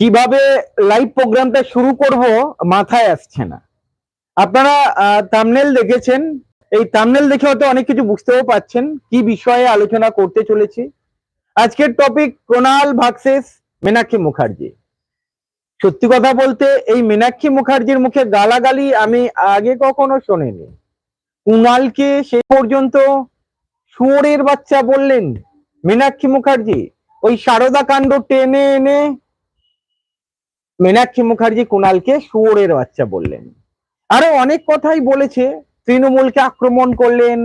কীভাবে লাইভ প্রোগ্রামটা শুরু করব মাথায় আসছে না। আপনারা থামনেল দেখেছেন। এই থামনেল দেখে হয়তো অনেক কিছু বুঝতেও পাচ্ছেন কি বিষয়ে আলোচনা করতে চলেছি। আজকের টপিক কোনাল ভার্সেস মীনাক্ষী মুখার্জি সত্যি কথা বলতে, এই মীনাক্ষী মুখার্জির মুখে গালাগালি আমি আগে কখনো শোনিনি। কুণালকে সে পর্যন্ত শুয়োরের বাচ্চা বললেন মীনাক্ষী মুখার্জি ওই সারদা কাণ্ড টেনে এনে মীনাক্ষী মুখার্জি কুণালকে শুয়োরের বাচ্চা বললেন। আরও অনেক কথাই বলেছে। তৃণমূলকে আক্রমণ করলেন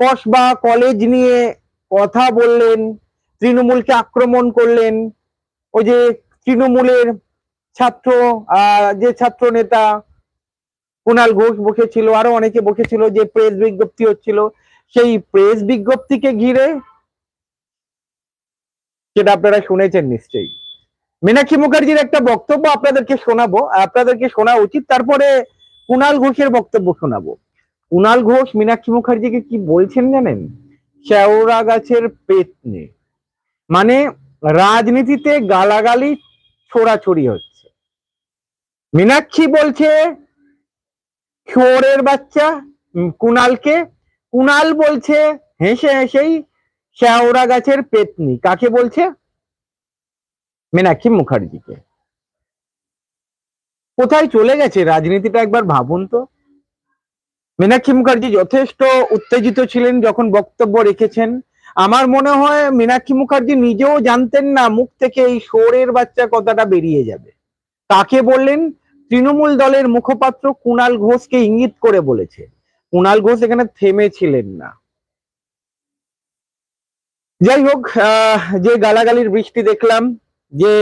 কসবা কলেজ নিয়ে কথা বললেন, তৃণমূলকে আক্রমণ করলেন। ওই যে তৃণমূলের ছাত্র যে ছাত্র নেতা কুণাল ঘোষ বসেছিল আরও অনেকে বসেছিল যে প্রেস বিজ্ঞপ্তি হচ্ছিল, সেই প্রেস বিজ্ঞপ্তিকে ঘিরে, সেটা আপনারা শুনেছেন নিশ্চয়ই। মীনাক্ষী মুখার্জির একটা বক্তব্য আপনাদেরকে শোনাবো, আপনাদেরকে শোনা উচিত। তারপরে কুণাল ঘোষের বক্তব্য শোনাবো। কুণাল ঘোষ মীনাক্ষী মুখার্জিকে কি বলছেন জানেন? শেওড়া গাছের পেতনি। মানে রাজনীতিতে গালাগালি, ছোড়াছড়ি হচ্ছে। মীনাক্ষী বলছে চোরের বাচ্চা কুণালকে কুণাল বলছে, হেসে হেসেই শেওড়া গাছের পেতনি। কাকে বলছে? মীনাক্ষী মুখার্জিকে। কোথায় চলে গেছে? রাজনীতিটা একবার ভাবুন তো। মীনাক্ষী মুখার্জি যথেষ্ট উত্তেজিত ছিলেন যখন বক্তব্য রেখেছেন। আমার মনে হয় মীনাক্ষী মুখার্জি নিজেও জানতেন না মুখ থেকে এই শোরের বাচ্চা কথাটা বেরিয়ে যাবে। তাকে বললেন? তৃণমূল দলের মুখপাত্র কুণাল ঘোষকে ইঙ্গিত করে বলেছে। কুণাল ঘোষ এখানে থেমেছিলেন না। যাই হোক যে গালাগালির বৃষ্টি দেখলাম যে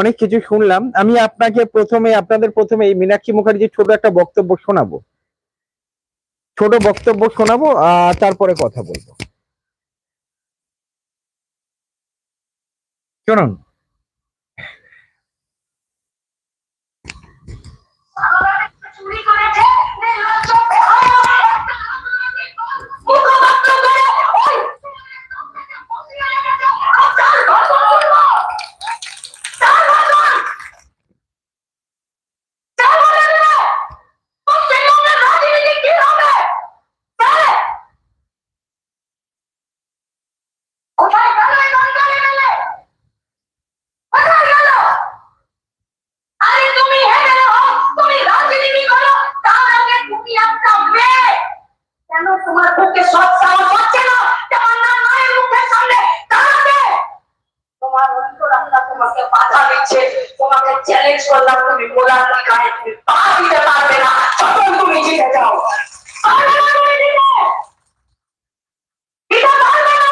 অনেক কিছু শুনলাম। আমি আপনাকে প্রথমে, আপনাদের প্রথমে এই মীনাক্ষী মুখার্জির ছোট একটা বক্তব্য শোনাবো। ছোট বক্তব্য শোনাবো, আর তারপরে কথা বলব। শুনুন চুরি করেছে নির্লজ্জ মুখপাত্র করে ওই চার বছর হলো। চার বছর। চার বছর হলো। পশ্চিমবঙ্গের রাজনীতি কি হবে? স্যার, কোথায় গেল এই দলকারী মেলে? কোথায় গেল? আরে তুমি হেরে নাও তুমি রাজনীতি করো তার আগে তুমি একটা মেয়ে কেন বুকে সব সাহস হচ্ছে না। তোমার মায়ের মুখের সামনে দাঁড়াতে। তোমার অন্তরাত্মা তোমাকে বাধা দিচ্ছে। তোমাকে চ্যালেঞ্জ করলাম, তুমি মোলার গায়ে তুমি পা দিতে পারবে না। তখন তুমি জিতে যাও। পারবে না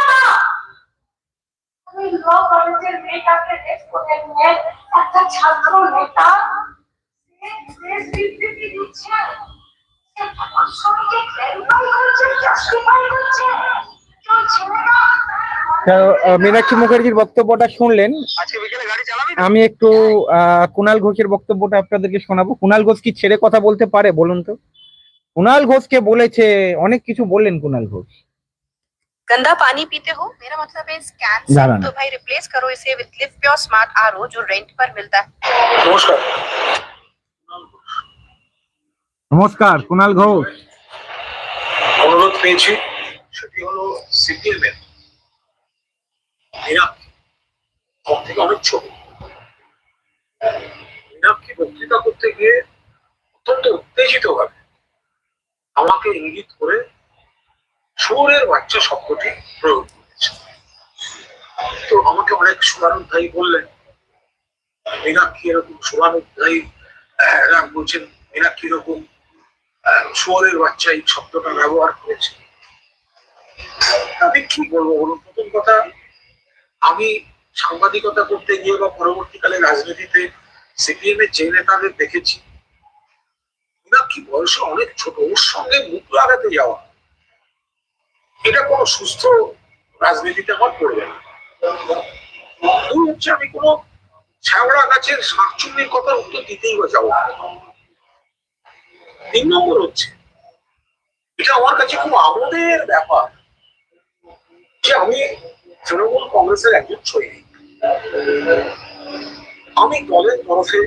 মীনাক্ষী মুখার্জির বক্তব্যটা শুনলেন আজকে বিকেলে গাড়ি চালাবি তো? আমি একটু আহ, কুণাল ঘোষের বক্তব্যটা আপনাদেরকে শোনাবো কুণাল ঘোষ কি ছেড়ে কথা বলতে পারে বলুন তো কুণাল ঘোষকে বলেছে অনেক কিছু বললেন কুণাল ঘোষ गंदा पानी पीते हो मेरा मतलब है स्कैन से ना, ना, तो ना। भाई रिप्लेस करो इसे with Livpure smart RO जो रेंट पर मिलता है নমস্কার নমস্কার কুণাল ঘোষ অনুরোধ পেয়েছি সেটি হলো সিপিএম এর আমার থেকে অনেক ছোট। মীনাক্ষী বক্তৃতা করতে গিয়ে অত্যন্ত উত্তেজিত ভাবে আমাকে ইঙ্গিত করে সুরের বাচ্চা শব্দটি প্রয়োগ করেছে। তো আমাকে অনেক শুভানুধ্যায়ী বললেন মীনাক্ষী এরকম এরা বলছেন মীনাক্ষী এরকম শুয়োরের বাচ্চা এই শব্দটা ব্যবহার করেছে? আমি কি বলব বলুন? প্রথম কথা আমি সাংবাদিকতা করতে গিয়ে বা পরবর্তীকালে রাজনীতিতে সিপিএম এর যে নেতাদের দেখেছি মীনাক্ষী বয়সে অনেক ছোট, ওর সঙ্গে মুখ লাগাতে যাওয়া এটা কোনো সুস্থ রাজনীতিতে আমার পড়বে না দুই হচ্ছে আমি কোনো ছাওড়া গাছের শাকচুন্নির কথার উত্তর দিতেই বা যাব। তিন নম্বর হচ্ছে, এটা আমার কাছে খুব আমোদের ব্যাপার যে আমি তৃণমূল কংগ্রেসের একজন সৈনিক। আমি দলের তরফে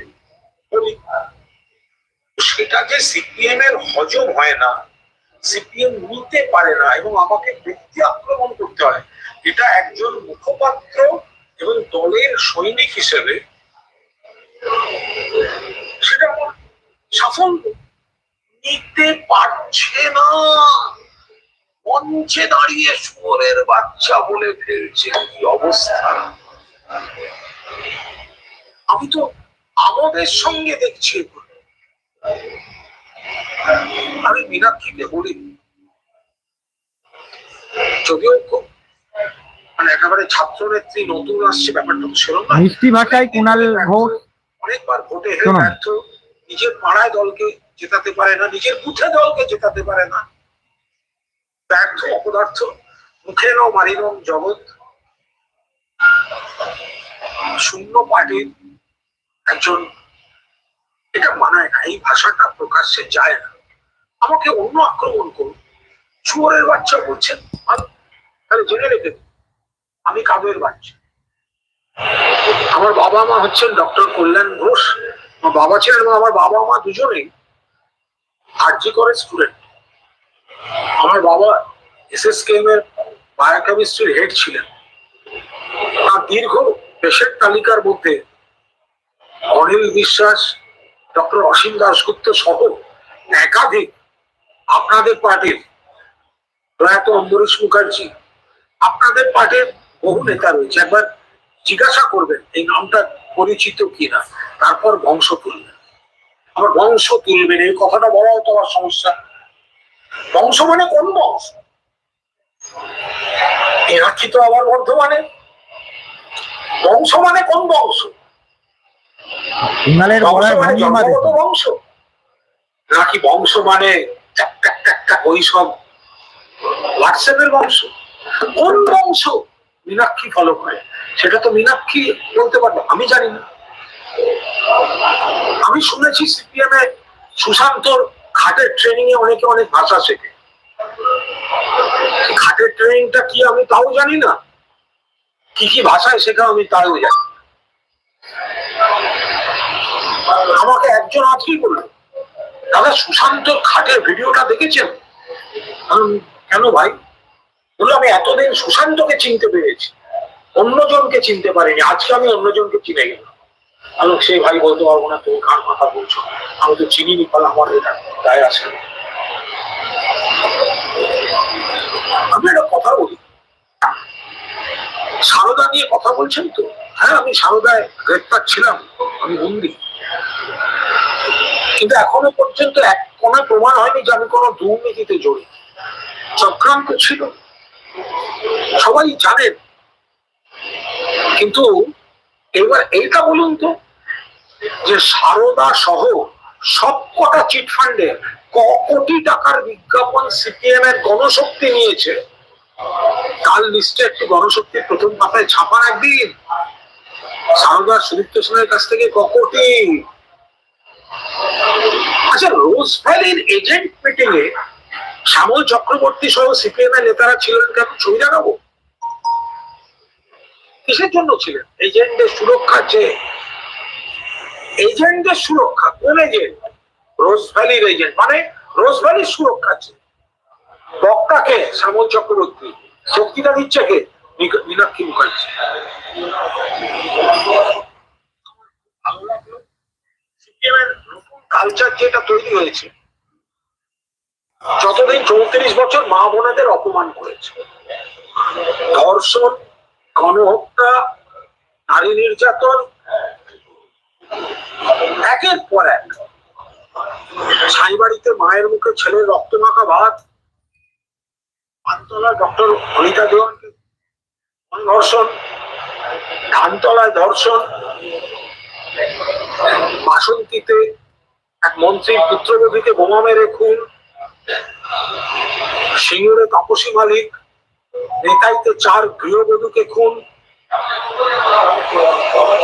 বলি, সেটা যে সিপিএম এর হজম হয় না, সিপিএম নিতে পারে না এবং আমাকে ব্যক্তি আক্রমণ করতে হয়, এটা একজন মুখপাত্র এবং দলের সৈনিক হিসেবে সেটা আমার সাফল্য। নিতে পারছে না। মঞ্চে দাঁড়িয়ে শুয়োরের বাচ্চা বলে ফেলছে কি অবস্থা? আমি তো আমাদের সঙ্গে দেখছি। আমি মীনাক্ষীকে বলি যদিও খুব মানে একেবারে ছাত্র নেত্রী নতুন আসছে ব্যাপারটা তো সেরকম। মিষ্টি ভাষায় কুণাল ঘোষ। অনেকবার ভোটে হেরে ব্যর্থ নিজের পাড়ায় দলকে জেতাতে পারে না নিজের বুথে দলকে জেতাতে পারে না। ব্যর্থ অপদার্থ মুখে নাও মারিনম জগৎ শূন্য পার্টির একজন, এটা মানায় না, এই ভাষাটা প্রকাশ্যে যায় না। আমাকে অন্য আক্রমণ করুন। শুয়োরের বাচ্চা বলছেন। তাহলে জেনে রেখে আমি কাদের বাচ্চা। আমার বাবা মা হচ্ছেন ডক্টর কল্যাণ ঘোষ। আমার বাবা ছিলেন, আমার বাবা মা দুজনেই আরজি করে স্টুডেন্ট। আমার বাবা এস এস কেম এর বায়োকেমিস্ট্রির হেড ছিলেন। তার দীর্ঘ পেশেন্ট তালিকার মধ্যে অনিল বিশ্বাস ডক্টর অসীম দাশগুপ্ত সহ একাধিক আপনাদের পার্টির প্রয়াত অম্বরীশ মুখার্জি, আপনাদের পার্টির বহু নেতা রয়েছে। একবার জিজ্ঞাসা করবেন এই নামটা পরিচিত কিনা, তারপর বংশ তুলবেন। আবার বংশ তুলবেন, এই কথাটা বলাও তো আমার সমস্যা। বংশ মানে কোন বংশ? এনাক্ষি তো আবার বর্ধমানে। বংশ মানে কোন বংশ? বংশ মানে নাকি বংশ। মানে ওই সব হোয়াটসঅ্যাপের বংশ। কোন বংশ মীনাক্ষী ফলো করে সেটা তো মীনাক্ষী বলতে পারব আমি জানি না। আমি শুনেছি সিপিএম এ সুশান্তর খাটের ট্রেনিং এ অনেকে অনেক ভাষা শেখে। খাটের ট্রেনিংটা কি আমি তাও জানি না। কি কি ভাষায় শেখা আমি তাও জানি আমাকে একজন আজকেই বলল, দাদা, সুশান্ত খাটের ভিডিওটা দেখেছেন? কেন ভাই? বলল, আমি এতদিন সুশান্তকে চিনতে পেরেছি। অন্যজনকে চিনতে পারিনি। আজকে আমি অন্যজনকে চিনে গেলাম। আমি সেই ভাই বলতে পারব না, তুমি কার কথা বলছো? আমি তো চিনিনি ফলে আমার এটা গায়ে আসে আমি একটা কথা বলি। সারদা নিয়ে কথা বলছেন তো? হ্যাঁ আমি সারদায় গ্রেপ্তার ছিলাম, আমি বন্দি। কিন্তু এখনও পর্যন্ত এক কোনো প্রমাণ হয়নি যে আমি কোনো দুর্নীতিতে জড়িত। চক্রান্ত ছিল। সবাই জানেন। কিন্তু এবার এইটা বলুন তো, যে সারদা সহ সবকটা চিট ফান্ডে ক কোটি টাকার বিজ্ঞাপন সিপিএম এর গণশক্তি নিয়েছে। কাল লিস্টে একটি গণশক্তির প্রথম পাতায় ছাপান একদিন সারদা সুদীপ্ত সেনের কাছ থেকে ক কোটি। আচ্ছা রোজ ভ্যালির এজেন্ট মিটিং এ শ্যামল চক্রবর্তী সহ সিপিএম এর নেতারা ছিলেন কেন? ছবি দেখাবো কিসের জন্য ছিলেন? এজেন্টদের সুরক্ষা চেয়ে এজেন্টদের সুরক্ষা কোন এজেন্ট? রোজ ভ্যালির এজেন্ট। মানে রোজ ভ্যালির সুরক্ষা চেয়ে বক্তাকে শ্যামল চক্রবর্তী শক্তিটা দিচ্ছে কে? মীনাক্ষী মুখার্জি। কালচার যেটা তৈরি হয়েছে, যতদিন চৌত্রিশ বছর মা বোনেদের অপমান করেছে, ধর্ষণ গণহত্যা, নারী নির্যাতন, একের পর এক ছাই বাড়িতে মায়ের মুখে ছেলের রক্ত মাখা ভাত পানতলা ডক্টর অনিতা দেওয়ানকে ধর্ষণ, ধানতলায় ধর্ষণ, বাসন্তীতে এক মন্ত্রীর পুত্রবধূকে বোমা মেরে খুন, সিঙ্গুরে তাপসী মালিক নেতাইতে চার গৃহবধূকে খুন।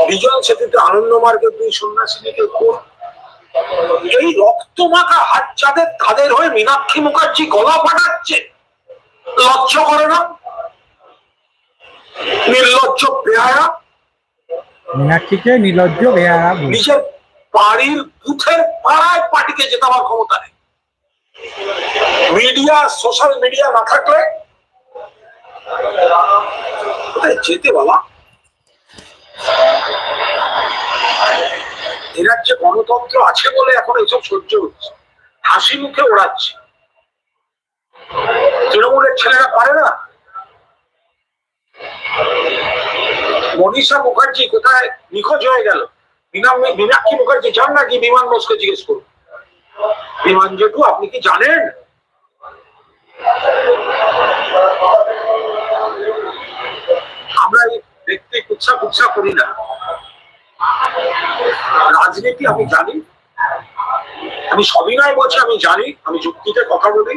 বিজন সেতুতে আনন্দ মার্গের দুই সন্ন্যাসিনীকে খুন। এই রক্তমাখা হাত যাদের তাদের হয়ে মীনাক্ষী মুখার্জি গলা ফাটাচ্ছে লজ্জা করে না। নির্লজ্জ বেহায়া। মীনাক্ষীকে নির্লজ্জ বেহারা নিজের বাড়ির বুথের পাড়ায় পার্টিকে জেতাবার ক্ষমতা নেই। মিডিয়া সোশ্যাল মিডিয়া না থাকলে কোথায় যেতে বাবা। এরার যে গণতন্ত্র আছে বলে এখন এসব সহ্য হচ্ছে। হাসি মুখে ওড়াচ্ছে। তৃণমূলের ছেলেরা পারে না। মনীষা মুখার্জি কোথায়? নিখোঁজ হয়ে গেল। মীনাক্ষী মুখার্জি, যান নাকি বিমান বোসকে জিজ্ঞেস করুন। বিমান জেঠু, আপনি কি জানেন? আমরা এই ব্যক্তি কুচ্ছা কুচ্ছা করি না। রাজনীতি আমি জানি। আমি সবিনয় বলছি, আমি জানি, আমি যুক্তিতে কথা বলি।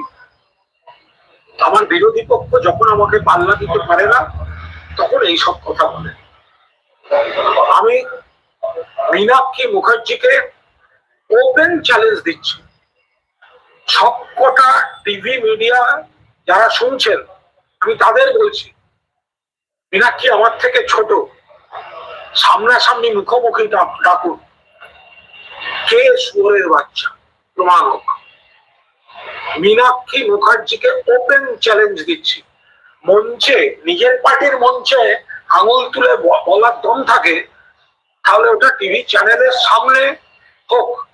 আমার বিরোধী পক্ষ যখন আমাকে পাল্লা দিতে পারে না, তখন এইসব কথা বলে। আমি মীনাক্ষী মুখার্জিকে ওপেন চ্যালেঞ্জ দিচ্ছি। সবকটা টিভি মিডিয়া যারা শুনছেন, আমি তাদের বলছি মীনাক্ষী আমার থেকে ছোট? সামনাসামনি মুখোমুখি ডাক- ডাকুন। কে সুরের বাচ্চা? প্রমাণ হোক। মীনাক্ষী মুখার্জিকে ওপেন চ্যালেঞ্জ দিচ্ছি। মঞ্চে, নিজের পার্টির মঞ্চে আঙুল তুলে বলার দম থাকে, তাহলে ওটা টিভি চ্যানেলের সামনে হোক।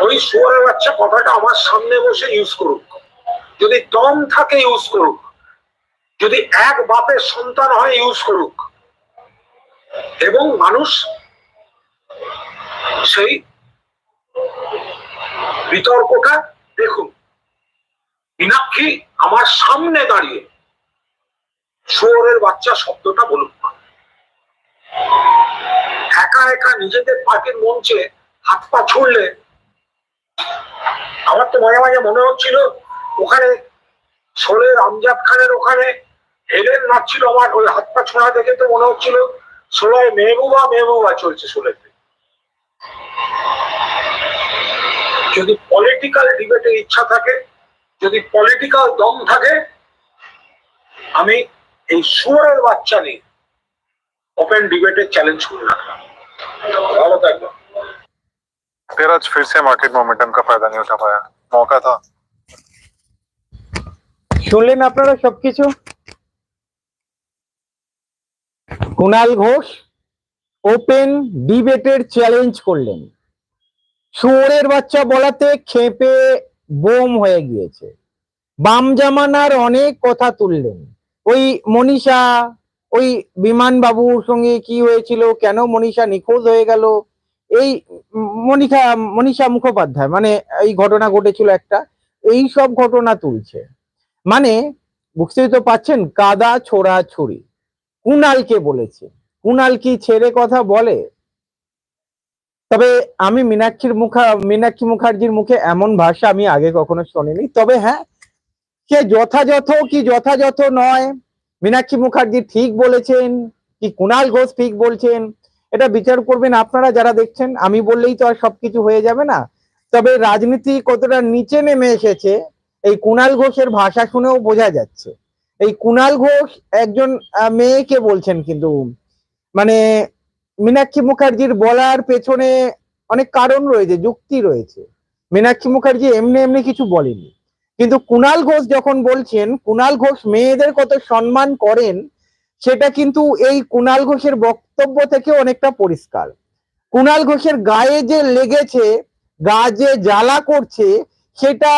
ওই শুয়ারের বাচ্চা কথাটা আমার সামনে বসে ইউজ করুক। যদি দম থাকে ইউজ করুক যদি এক বাপের সন্তান হয়, ইউজ করুক। এবং মানুষ সেই বিতর্কটা দেখুন মীনাক্ষী আমার সামনে দাঁড়িয়ে শুয়োরের বাচ্চা শব্দটা বলুন একা একা নিজেদের পার্টির মঞ্চে হাত পা ছুড়লে, আমার তো মাঝে মাঝে মনে হচ্ছিল, ওখানে শোলের আমজাদ খানের ওখানে হেলেন নাচছিল আমার ওই হাত পা ছোঁড়া দেখে তো মনে হচ্ছিল শোলায় মেহবুবা মেহবুবা চলছে শোলেতে যদি পলিটিক্যাল ডিবেটের ইচ্ছা থাকে যদি পলিটিক্যাল দম থাকে আমি এই শুয়ারের বাচ্চা নিয়ে ওপেন ডিবেটের চ্যালেঞ্জ করে রাখলাম ভালো থাকবেন फिर आज फिर से मार्केट मोमेंटम का फायदा नहीं उठा पाया मौका था শুনলেন আপনারা সবকিছু? কুণাল ঘোষ ওপেন ডিবেটের চ্যালেঞ্জ করলেন। শুয়োরের বাচ্চা বলাতে খেপে বোম হয়ে গিয়েছে। বাম জামানার অনেক কথা তুললেন। ওই মনীষা, ওই বিমান বাবুর সঙ্গে কি হয়েছিল, কেন মনীষা নিখোঁজ হয়ে গেল? এই মনীষা মনীষা মুখোপাধ্যায় মানে এই ঘটনা ঘটেছিল একটা, এই সব ঘটনা তুলছে। মানে বুঝতেই তো পাচ্ছেন, কাদা ছোড়া ছুরি। কুনালকে বলেছে। কুনাল কি ছেড়ে কথা বলে? তবে আমি মীনাক্ষীর মুখা, মীনাক্ষী মুখার্জির মুখে এমন ভাষা আমি আগে কখনো শুনিনি। তবে হ্যাঁ সে যথাযথ কি যথাযথ নয়। মীনাক্ষী মুখার্জি ঠিক বলেছেন, কি কুনাল ঘোষ ঠিক বলছেন, এটা বিচার করবেন আপনারা যারা দেখছেন। আমি বললেই তো আর সবকিছু হয়ে যাবে না। তবে রাজনীতি কতটা নিচে নেমে এসেছে এই কুনাল ঘোষের ভাষা শুনেও বোঝা যাচ্ছে। এই কুনাল ঘোষ একজন মেয়েকে বলছেন কিন্তু। মানে মীনাক্ষী মুখার্জির বলার পেছনে অনেক কারণ রয়েছে, যুক্তি রয়েছে। মীনাক্ষী মুখার্জি এমনি এমনি কিছু বলেনি কিন্তু কুনাল ঘোষ যখন বলছেন, কুনাল ঘোষ মেয়েদের কত সম্মান করেন, সেটা কিন্তু এই কুনাল ঘোষের বক্তব্য থেকে অনেকটা পরিষ্কার। কুনাল ঘোষের গায়ে যে লেগেছে, গা যে জ্বালা করছে সেটা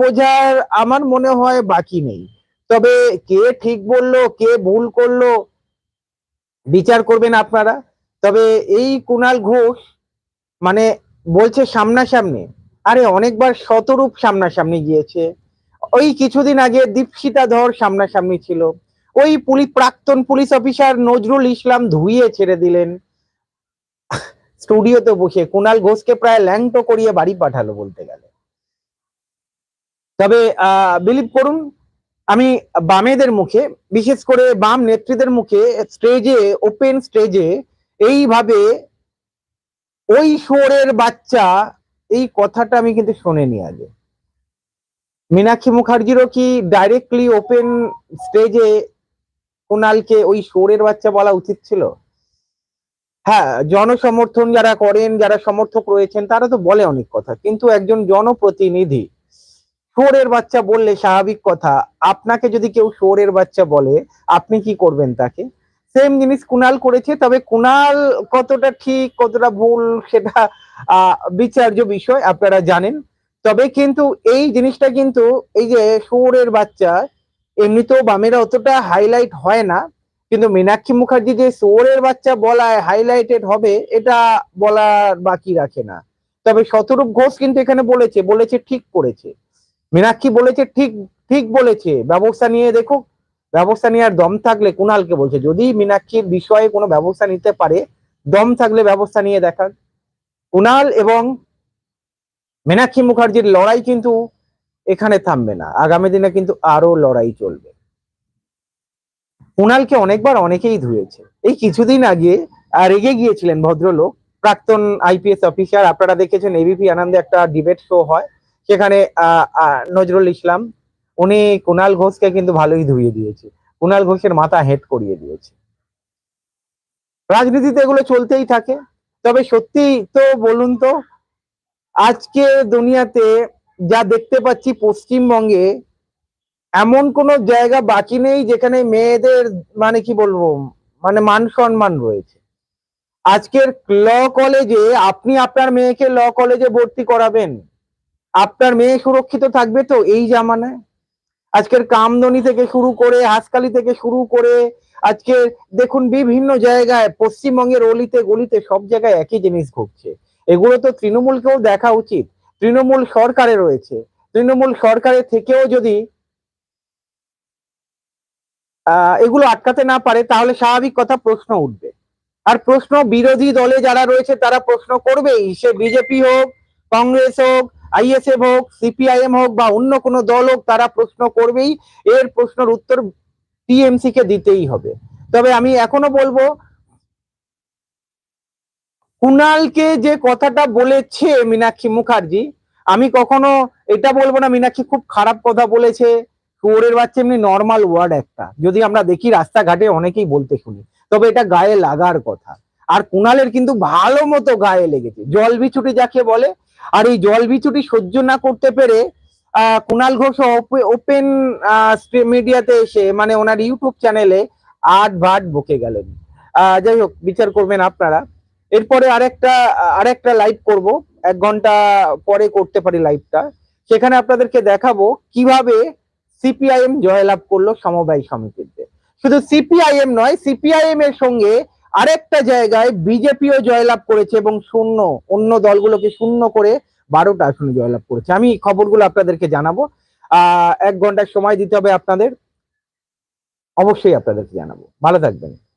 বোঝার আমার মনে হয় বাকি নেই। তবে কে ঠিক বলল, কে ভুল করল, বিচার করবেন আপনারা। তবে এই কুনাল ঘোষ মানে বলছে সামনাসামনি, আরে অনেকবার শতরূপ সামনাসামনি গিয়েছে। ওই কিছুদিন আগে দীপশিতা ধর সামনাসামনি ছিল। ওই পুলিশ প্রাক্তন পুলিশ অফিসার নজরুল ইসলাম ধুইয়ে ছেড়ে দিলেন। স্টুডিওতে বসে কুনাল ঘোষকে প্রায় ল্যাংটো করিয়ে বাড়ি পাঠালো বলতে গেলে। তবে বিলিভ করুন, আমি বামেদের মুখে, বিশেষ করে বাম নেত্রীদের মুখে স্টেজে ওপেন স্টেজে এইভাবে ওই শোরের বাচ্চা, এই কথাটা আমি কিন্তু শুনিনি আগে। মীনাক্ষী মুখার্জিরও কি ডাইরেক্টলি ওপেন স্টেজে কুনালকে ওই শোরের বাচ্চা বলা উচিত ছিল? হ্যাঁ জনসমর্থন যারা করেন, যারা সমর্থক রয়েছেন, তারা তো বলে অনেক কথা। কিন্তু একজন জনপ্রতিনিধি শোরের বাচ্চা বললে স্বাভাবিক কথা। আপনাকে যদি কেউ শোরের বাচ্চা বলে, আপনি কি করবেন তাকে? সেম জিনিস কুনাল করেছে, তবে কুনাল কতটা ঠিক, কতটা ভুল, সেটা বিচার্য বিষয়, আপনারা জানেন। তবে কিন্তু এই জিনিসটা কিন্তু, এই যে শোরের বাচ্চা, এমনিতেও বামেরা অতটা হাইলাইট হয় না। কিন্তু মীনাক্ষী মুখার্জি যে সোরের বাচ্চা বলায় হাইলাইটেড হবে, এটা বলার বাকি রাখে না। তবে শতরূপ ঘোষ কিন্তু এখানে বলেছে বলেছে ঠিক করেছে। মীনাক্ষী বলেছে, ঠিক ঠিক বলেছে। ব্যবস্থা নিয়ে দেখো ব্যবস্থা নেওয়ার দম থাকলে কুণালকে বলছে। যদি মীনাক্ষীর বিষয়ে কোনো ব্যবস্থা নিতে পারে, দম থাকলে ব্যবস্থা নিয়ে দেখান। কুণাল এবং মীনাক্ষী মুখার্জির লড়াই কিন্তু এখানে থামবে না। আগামী দিনে কিন্তু আরও লড়াই চলবে। কুণালকে অনেকবার অনেকেই ধুয়েছে। এই কিছুদিন আগে রেগে গিয়েছিলেন ভদ্রলোক। প্রাক্তন আইপিএস অফিসার, আপনারা দেখেছেন এবিপি আনন্দে একটা ডিবেট শো হয়। সেখানে নজরুল ইসলাম, উনি কুণাল ঘোষকে কিন্তু ভালোই ধুয়ে দিয়েছে। কুণাল ঘোষের মাথা হেট করিয়ে দিয়েছে। রাজনীতিতে এগুলো চলতেই থাকে। তবে সত্যি তো বলুন তো, আজকে দুনিয়াতে যা দেখতে পাচ্ছি পশ্চিমবঙ্গে, এমন কোন জায়গা বাকি নেই যেখানে মেয়েদের মানে কি বলব মানে মান সম্মান রয়েছে। আজকের ল কলেজে আপনি আপনার মেয়েকে ল কলেজে ভর্তি করাবেন। আপনার মেয়ে সুরক্ষিত থাকবে তো? এই জামানায়? আজকের কামদনি থেকে শুরু করে হাসকালি থেকে শুরু করে, আজকে দেখুন বিভিন্ন জায়গায়, পশ্চিমবঙ্গের অলিতে গলিতে সব জায়গায় একই জিনিস ঘটছে। এগুলো তো তৃণমূলকেও দেখা উচিত। তৃণমূল সরকারে রয়েছে। তৃণমূল সরকারের থেকেও যদি এগুলো আটকাতে না পারে, তাহলে স্বাভাবিক কথা প্রশ্ন উঠবে। আর প্রশ্ন বিরোধী দলে যারা রয়েছে, তারা প্রশ্ন করবেই। সে বিজেপি হোক, কংগ্রেস হোক আইএসএফ হোক, সিপিআইএম হোক বা অন্য কোনো দল হোক, তারা প্রশ্ন করবেই। এর প্রশ্নের উত্তর টিএমসি কে দিতেই হবে। তবে আমি এখনও বলব কুনালকে যে কথাটা বলেছে মীনাক্ষী মুখার্জি, আমি কখনো এটা বলব না, মীনাক্ষী খুব খারাপ কথা বলেছে। শুয়োরের বাচ্চা এমনি নর্মাল ওয়ার্ড একটা। যদি আমরা দেখি রাস্তাঘাটে অনেকেই বলতে শুনি, তবে এটা গায়ে লাগার কথা। আর কুনালের কিন্তু ভালো মতো গায়ে লেগেছে। জল বিছুটি যাকে বলে আর এই জল বিছুটি সহ্য না করতে পেরে কুণাল ঘোষ ওপেন মিডিয়াতে এসে মানে ওনার ইউটিউব চ্যানেলে আট ভাট বকে গেলেন। যাই হোক, বিচার করবেন আপনারা। এরপরে আরেকটা আরেকটা লাইভ করব। এক ঘণ্টা পরে করতে পারি লাইভটা সেখানে আপনাদেরকে দেখাবো কীভাবে সিপিআইএম জয়লাভ করল সমবায় সমিতিতে। শুধু সিপিআইএম নয় সিপিআইএম এর সঙ্গে আরেকটা জায়গায় বিজেপিও জয়লাভ করেছে এবং শূন্য, অন্য দলগুলোকে শূন্য করে বারোটা আসনে জয়লাভ করেছে। আমি খবরগুলো আপনাদেরকে জানাব। আহ, এক ঘণ্টার সময় দিতে হবে আপনাদের। অবশ্যই আপনাদেরকে জানাব। ভালো থাকবেন।